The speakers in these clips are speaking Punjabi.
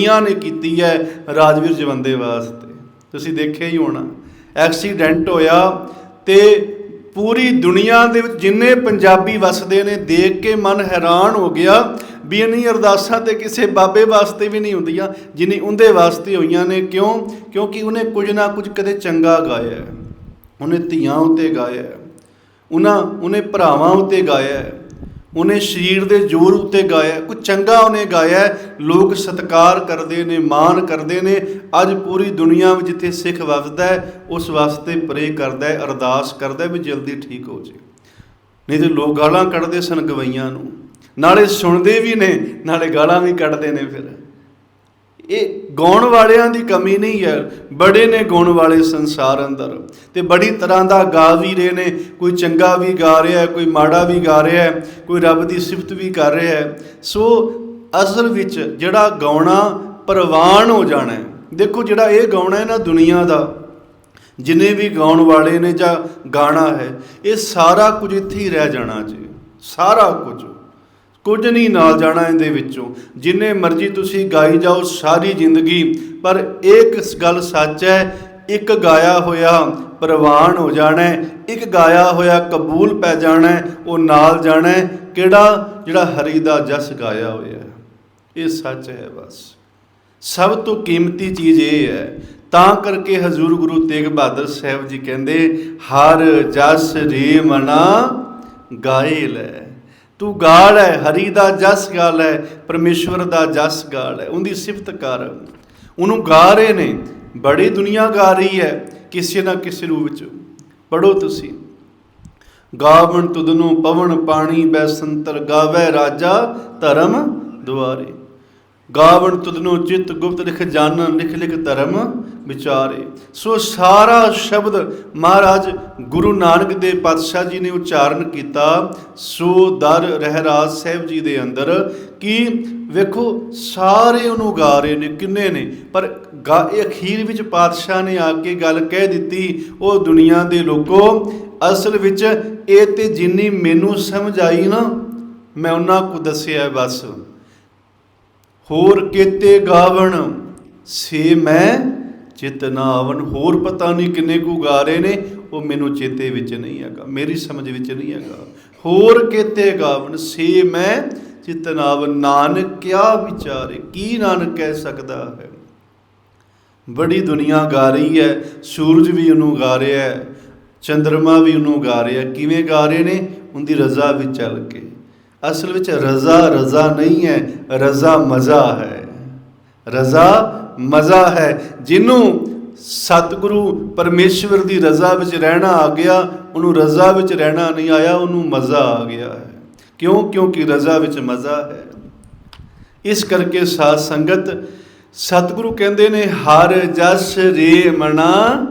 ਦੁਨੀਆ ਨੇ ਕੀਤੀ ਹੈ ਰਾਜਵੀਰ ਜਵੰਦੇ ਵਾਸਤੇ। ਤੁਸੀਂ ਦੇਖਿਆ ਹੀ ਹੋਣਾ, ਐਕਸੀਡੈਂਟ ਹੋਇਆ ਤੇ ਪੂਰੀ ਦੁਨੀਆ ਦੇ ਵਿੱਚ ਜਿੰਨੇ ਪੰਜਾਬੀ ਵਸਦੇ ਨੇ, ਦੇਖ ਕੇ ਮਨ ਹੈਰਾਨ ਹੋ ਗਿਆ ਵੀ ਇੰਨੀ ਅਰਦਾਸਾਂ ਤੇ ਕਿਸੇ ਬਾਬੇ ਵਾਸਤੇ ਵੀ ਨਹੀਂ ਹੁੰਦੀਆਂ, ਜਿੰਨੀ ਉਹਦੇ ਵਾਸਤੇ ਹੋਈਆਂ ਨੇ। ਕਿਉਂ? ਕਿਉਂਕਿ ਉਹਨੇ ਕੁਝ ਨਾ ਕੁਝ ਕਦੇ ਚੰਗਾ ਗਾਇਆ ਉਹਨੇ ਧੀਆਂ ਉੱਤੇ ਗਾਇਆ ਉਹਨਾਂ, ਉਹਨੇ ਭਰਾਵਾਂ ਉੱਤੇ ਗਾਇਆ ਉਹਨੇ ਸਰੀਰ ਦੇ ਜ਼ੋਰ ਉੱਤੇ ਗਾਇਆ ਹੈ। ਚੰਗਾ ਉਹਨੇ ਗਾਇਆ, ਲੋਕ ਸਤਿਕਾਰ ਕਰਦੇ ਨੇ, ਮਾਣ ਕਰਦੇ ਨੇ, ਅੱਜ ਪੂਰੀ ਦੁਨੀਆ ਵਿੱਚ ਜਿੱਥੇ ਸਿੱਖ ਵਸਦਾ ਹੈ, ਉਸ ਵਾਸਤੇ ਪ੍ਰੇ ਕਰਦਾ ਹੈ, ਅਰਦਾਸ ਕਰਦਾ ਹੈ ਵੀ ਜਲਦੀ ਠੀਕ ਹੋ ਜੇ ਨਹੀਂ ਤੇ ਲੋਕ ਗਾਲਾਂ ਕੱਢਦੇ ਸਨ ਗਵਈਆਂ ਨੂੰ ਨਾਲੇ ਸੁਣਦੇ ਵੀ ਨੇ, ਨਾਲੇ ਗਾਲਾਂ ਵੀ ਕੱਢਦੇ ਨੇ ਫਿਰ ਇਹ ਗਾਉਣ ਵਾਲਿਆਂ ਦੀ ਕਮੀ ਨਹੀਂ ਹੈ। ਬੜੇ ਨੇ ਗਾਉਣ ਵਾਲੇ ਸੰਸਾਰ ਅੰਦਰ। ਤੇ ਬੜੀ ਤਰ੍ਹਾਂ ਦਾ ਗਾ ਵੀ ਰਹੇ ਨੇ। ਕੋਈ ਚੰਗਾ ਵੀ ਗਾ ਰਿਹਾ ਹੈ, ਕੋਈ ਮਾੜਾ ਵੀ ਗਾ ਰਿਹਾ ਹੈ, ਕੋਈ ਰੱਬ ਦੀ ਸਿਫਤ ਵੀ ਕਰ ਰਿਹਾ ਹੈ। ਸੋ ਅਸਲ ਵਿੱਚ ਜਿਹੜਾ ਗਾਉਣਾ ਪ੍ਰਵਾਨ ਹੋ ਜਾਣਾ ਹੈ। ਦੇਖੋ ਜਿਹੜਾ ਇਹ ਗਾਉਣਾ ਹੈ ਨਾ ਦੁਨੀਆ ਦਾ, ਜਿੰਨੇ ਵੀ ਗਾਉਣ ਵਾਲੇ ਨੇ ਜਾਂ ਗਾਣਾ ਹੈ, ਇਹ ਸਾਰਾ ਕੁਝ ਇੱਥੇ ਹੀ ਰਹਿ ਜਾਣਾ ਜੀ। ਸਾਰਾ ਕੁਝ। ਕੁਝ ਨਹੀਂ ਨਾਲ ਜਾਣਾ ਇਹਦੇ ਵਿੱਚੋਂ। ਜਿੰਨੇ ਮਰਜ਼ੀ ਤੁਸੀਂ ਗਾਈ ਜਾਓ ਸਾਰੀ ਜ਼ਿੰਦਗੀ, ਪਰ ਇੱਕ ਗੱਲ ਸੱਚ ਹੈ, ਇੱਕ ਗਾਇਆ ਹੋਇਆ ਪ੍ਰਵਾਨ ਹੋ ਜਾਣਾ ਇੱਕ ਗਾਇਆ ਹੋਇਆ ਕਬੂਲ ਪੈ ਜਾਣਾ ਉਹ ਨਾਲ ਜਾਣਾ ਕਿਹੜਾ? ਜਿਹੜਾ ਹਰੀ ਦਾ ਜਸ ਗਾਇਆ ਹੋਇਆ ਇਹ ਸੱਚ ਹੈ ਬਸ। ਸਭ ਤੋਂ ਕੀਮਤੀ ਚੀਜ਼ ਇਹ ਹੈ, ਤਾਂ ਕਰਕੇ ਹਜ਼ੂਰ ਗੁਰੂ ਤੇਗ ਬਹਾਦਰ ਸਾਹਿਬ ਜੀ ਕਹਿੰਦੇ, ਹਰ ਜਸ ਰੇ ਮਨਾ ਗਾਏ ਲੈ। ਤੂੰ ਗਾਲ ਹੈ, ਹਰੀ ਦਾ ਜਸ ਗਾਲ ਹੈ, ਪਰਮੇਸ਼ਵਰ ਦਾ ਜਸ ਗਾਲ ਹੈ। ਉਹਦੀ ਸਿਫਤ ਕਰ। ਉਹਨੂੰ ਗਾ ਰਹੇ ਨੇ, ਬੜੀ ਦੁਨੀਆ ਗਾ ਰਹੀ ਹੈ, ਕਿਸੇ ਨਾ ਕਿਸੇ ਰੂਪ ਵਿੱਚ। ਪੜੋ ਤੁਸੀਂ। ਗਾਵਣ ਤੁਧਨੂੰ ਪਵਨ ਪਾਣੀ ਬੈਸੰਤਰ ਗਾਵੇ ਰਾਜਾ ਧਰਮ ਦੁਆਰੇ। ਗਾਵਣ ਤੁਧਨੂੰ ਚਿਤ ਗੁਪਤ ਲਿਖ ਜਾਣਨ ਲਿਖ ਲਿਖ ਧਰਮ ਵਿਚਾਰੇ। ਸੋ ਸਾਰਾ ਸ਼ਬਦ ਮਹਾਰਾਜ ਗੁਰੂ ਨਾਨਕ ਦੇ ਪਾਤਸ਼ਾਹ ਜੀ ਨੇ ਉਚਾਰਨ ਕੀਤਾ। ਸੋ ਦਰ ਰਹਿਰਾਜ ਸਾਹਿਬ ਜੀ ਦੇ ਅੰਦਰ ਕਿ ਵੇਖੋ, ਸਾਰੇ ਉਹਨੂੰ ਗਾ ਰਹੇ ਨੇ ਕਿੰਨੇ ਨੇ, ਪਰ ਗਾ ਇਹ ਅਖੀਰ ਵਿੱਚ ਪਾਤਸ਼ਾਹ ਨੇ ਆ ਕੇ ਗੱਲ ਕਹਿ ਦਿੱਤੀ, ਉਹ ਦੁਨੀਆ ਦੇ ਲੋਕੋ, ਅਸਲ ਵਿੱਚ ਇਹ ਤੇ ਜਿੰਨੀ ਮੈਨੂੰ ਸਮਝ ਆਈ ਨਾ, ਮੈਂ ਉਹਨਾਂ ਕੋ ਦੱਸਿਆ ਬਸ। ਹੋਰ ਕੀਤੇ ਗਾਵਣ? ਸੇ ਮੈਂ ਚਿਤ ਨਾ ਹੋਰ ਪਤਾ ਨਹੀਂ ਕਿੰਨੇ ਕੁ ਗਾ ਰਹੇ ਨੇ, ਉਹ ਮੈਨੂੰ ਚੇਤੇ ਵਿੱਚ ਨਹੀਂ ਹੈਗਾ, ਮੇਰੀ ਸਮਝ ਵਿੱਚ ਨਹੀਂ ਹੈਗਾ। ਹੋਰ ਕੀਤੇ ਗਾਵਣ, ਸੇ ਮੈਂ ਚਿਤ ਨਾ ਨਾਨਕ, ਕਿਆ ਵਿਚਾਰੇ? ਕੀ ਨਾਨਕ ਕਹਿ ਸਕਦਾ ਹੈ? ਬੜੀ ਦੁਨੀਆ ਗਾ ਰਹੀ ਹੈ, ਸੂਰਜ ਵੀ ਉਹਨੂੰ ਗਾ ਰਿਹਾ ਹੈ ਚੰ드ਰਮਾ ਵੀ ਉਹਨੂੰ ਗਾ ਰਿਹਾ ਕਿਵੇਂ ਗਾ ਰਹੇ ਨੇ? ਉਹਦੀ ਰਜ਼ਾ ਵਿੱਚ ਚੱਲ ਕੇ। ਅਸਲ ਵਿੱਚ ਰਜ਼ਾ ਰਜ਼ਾ ਨਹੀਂ ਹੈ, ਰਜ਼ਾ ਮਜ਼ਾ ਹੈ। ਰਜ਼ਾ ਮਜ਼ਾ ਹੈ। ਜਿਹਨੂੰ ਸਤਿਗੁਰੂ ਪਰਮੇਸ਼ਵਰ ਦੀ ਰਜ਼ਾ ਵਿੱਚ ਰਹਿਣਾ ਆ ਗਿਆ, ਉਹਨੂੰ ਰਜ਼ਾ ਵਿੱਚ ਰਹਿਣਾ ਨਹੀਂ ਆਇਆ, ਉਹਨੂੰ ਮਜ਼ਾ ਆ ਗਿਆ ਹੈ। ਕਿਉਂ? ਕਿਉਂਕਿ ਰਜ਼ਾ ਵਿੱਚ ਮਜ਼ਾ ਹੈ। ਇਸ ਕਰਕੇ ਸਾਧ ਸੰਗਤ ਸਤਿਗੁਰੂ ਕਹਿੰਦੇ ਨੇ, ਹਰ ਜਸ ਰੇ ਮਣਾ,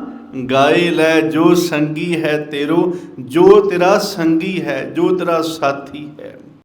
ਗਾਏ ਲੈ ਜੋ ਸੰਗੀ ਹੈ ਤੇਰੋ, ਜੋ ਤੇਰਾ ਸੰਗੀ ਹੈ, ਜੋ ਤੇਰਾ ਸਾਥੀ ਹੈ।